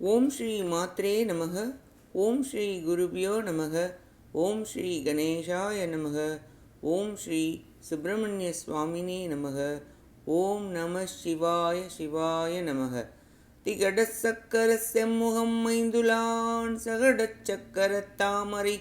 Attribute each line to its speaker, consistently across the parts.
Speaker 1: ஓம் ஸ்ரீ மாத்ரே நமக. ஓம் ஸ்ரீ குருபியோ நமக. ஓம் ஸ்ரீ கணேஷாய நமக. ஓம் ஸ்ரீ சுப்பிரமணிய சுவாமினே நமக. ஓம் நம சிவாய சிவாய நமக. திகட சக்கர செம்முகம் மைந்துலான் சகடச் சக்கர தாமரை.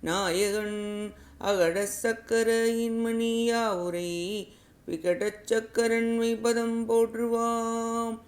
Speaker 1: நாயகன் அகட சக்கர இன்மணியாவுரை. விகடச் சக்கரன் வைபதம் போற்றுவாம்.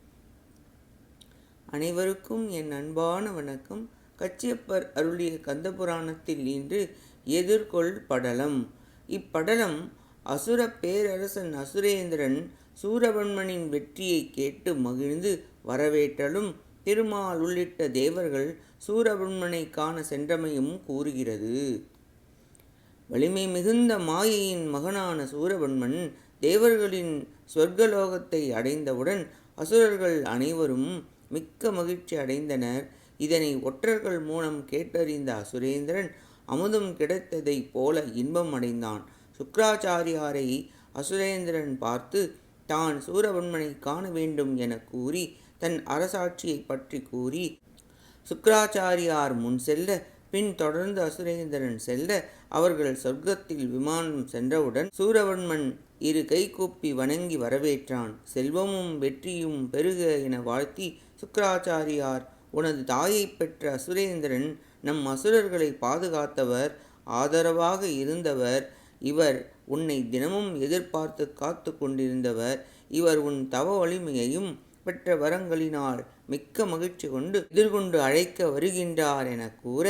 Speaker 1: அனைவருக்கும் என் அன்பான வணக்கம். கச்சியப்பர் அருளிய கந்தபுராணத்தில் இன்று எதிர்கொள் படலம். இப்படலம் அசுர பேரரசன் அசுரேந்திரன் சூரபன்மனின் வெற்றியை கேட்டு மகிழ்ந்து வரவேற்றலும் திருமால் உள்ளிட்ட தேவர்கள் சூரபன்மனை காண சென்றமையும் கூறுகிறது. வலிமை மிகுந்த மாயையின் மகனான சூரபன்மன் தேவர்களின் சொர்க்கலோகத்தை அடைந்தவுடன் அசுரர்கள் அனைவரும் மிக்க மகிழ்ச்சி அடைந்தனர். இதனை ஒற்றர்கள் மூலம் கேட்டறிந்த அசுரேந்திரன் அமுதம் கிடைத்ததைப் போல இன்பம் அடைந்தான். சுக்ராச்சாரியாரை அசுரேந்திரன் பார்த்து தான் சூரபன்மனை காண வேண்டும் என கூறி தன் அரசாட்சியை பற்றி கூறி சுக்ராச்சாரியார் முன் செல்ல பின் தொடர்ந்து அசுரேந்திரன் செல்ல அவர்கள் சொர்க்கத்தில் விமானம் சென்றவுடன் சூரவன்மன் இரு கைகூப்பி வணங்கி வரவேற்றான். செல்வமும் வெற்றியும் பெருக என வாழ்த்தி சுக்கராச்சாரியார் உனது தாயை பெற்ற அசுரேந்திரன் நம் அசுரர்களை பாதுகாத்தவர் ஆதரவாக இருந்தவர். இவர் உன்னை தினமும் எதிர்பார்த்து காத்து கொண்டிருந்தவர். இவர் உன் தவ வலிமையையும் பெற்ற வரங்களினால் மிக்க மகிழ்ச்சி கொண்டு எதிர்கொண்டு அழைக்க வருகின்றார் என கூற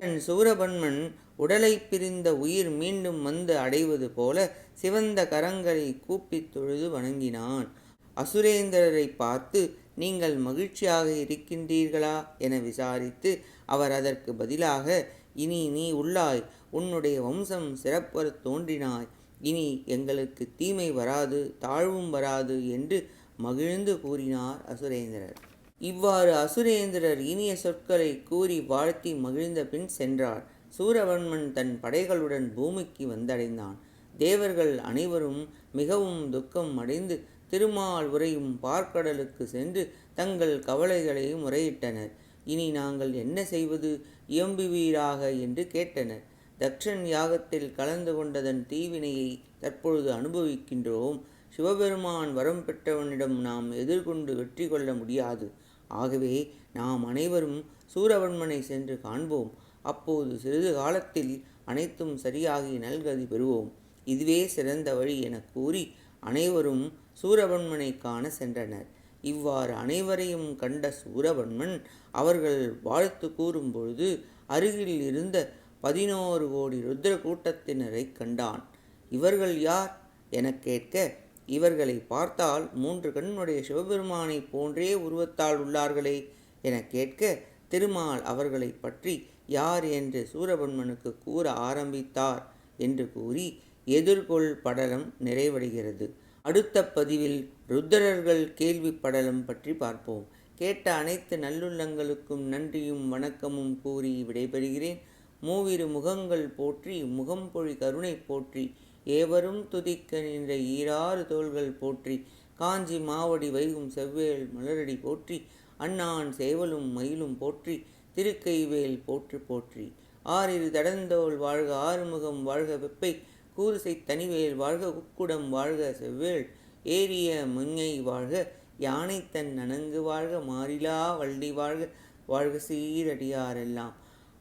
Speaker 1: சூரபன்மன் உடலை பிரிந்த உயிர் மீண்டும் வந்து அடைவது போல சிவந்த கரங்களை கூப்பித் தொழுது வணங்கினான். அசுரேந்திரரை பார்த்து நீங்கள் மகிழ்ச்சியாக இருக்கின்றீர்களா? என விசாரித்து அவர் அதற்கு பதிலாக இனி நீ உள்ளாய். உன்னுடைய வம்சம் சிறப்பற தோன்றினாய். இனி எங்களுக்கு தீமை வராது தாழ்வும் வராது என்று மகிழ்ந்து கூறினார் அசுரேந்திரர். இவ்வாறு அசுரேந்திரர் இனிய சொற்களை கூறி வாழ்த்தி மகிழ்ந்த பின் சென்றார். சூரவன்மன் தன் படைகளுடன் பூமிக்கு வந்தடைந்தான். தேவர்கள் அனைவரும் மிகவும் துக்கம் அடைந்து திருமால் உரையும் பார்க்கடலுக்கு சென்று தங்கள் கவலைகளை முறையிட்டனர். இனி நாங்கள் என்ன செய்வது? இயம்புவீராக என்று கேட்டனர். தக்ஷன் யாகத்தில் கலந்து கொண்டதன் தீவினையை தற்பொழுது அனுபவிக்கின்றோம். சிவபெருமான் வரம் பெற்றவனிடம் நாம் எதிர்கொண்டு வெற்றி கொள்ள முடியாது. ஆகவே நாம் அனைவரும் சூரவன்மனை சென்று காண்போம். அப்போது சிறிது காலத்தில் அனைத்தும் சரியாகி நல்கதி பெறுவோம். இதுவே சிறந்த வழி என கூறி அனைவரும் சூரவன்மனை காண சென்றனர். இவ்வாறு அனைவரையும் கண்ட சூரவன்மன் அவர்கள் வாழ்த்து கூறும்பொழுது அருகில் இருந்த பதினோரு கோடி ருத்ர கூட்டத்தினரை கண்டான். இவர்கள் யார்? என கேட்க இவர்களை பார்த்தால் மூன்று கண்ணுடைய சிவபெருமானை போன்றே உருவத்தால் உள்ளார்களே என கேட்க திருமால் அவர்களை பற்றி யார் என்று சூரபன்மனுக்கு கூற ஆரம்பித்தார் என்று கூறி எதிர்கொள் படலம் நிறைவடைகிறது. அடுத்த பதிவில் ருத்ரர்கள் கேள்வி படலம் பற்றி பார்ப்போம். கேட்ட அனைத்து நல்லுள்ளங்களுக்கும் நன்றியும் வணக்கமும் கூறி விடைபெறுகிறேன். மூவிரு முகங்கள் போற்றி முகம்பொழி கருணை போற்றி ஏவரும் துதிக்க நின்ற ஈராறு தோள்கள் போற்றி காஞ்சி மாவடி வைகும் செவ்வேல் மலரடி போற்றி அண்ணான் சேவலும் மயிலும் போற்றி திருக்கைவேல் போற்றி போற்றி. ஆறிரு தடந்தோள் வாழ்க ஆறுமுகம் வாழ்க வெப்பை கூறுசை தனிவேல் வாழ்க குக்குடம் வாழ்க செவ்வேள் ஏரிய மங்கை வாழ்க யானை தன் நனங்கு வாழ்க மாறிலா வள்ளி வாழ்க வாழ்க சீரடியாரெல்லாம்.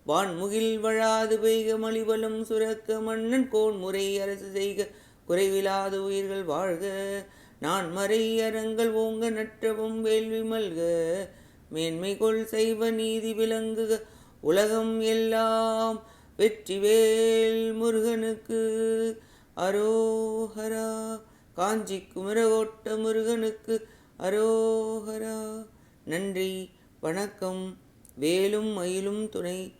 Speaker 1: வான்முகில் வழாது பெய்க மலிவலும் சுரக்க மன்னன் கோன் முறை அரசு செய்க. குறைவிலாத உயிர்கள் வாழ்க. நான் மறை அரங்கள் ஓங்க நற்றவும் வேள்வி மல்க. மேன்மை கொள் செய்வ நீதி விளங்குக. உலகம் எல்லாம் வெற்றிவேல் முருகனுக்கு. அரோஹரா காஞ்சி குமரகோட்ட முருகனுக்கு. அரோஹரா நன்றி வணக்கம். வேலும் மயிலும் துணை.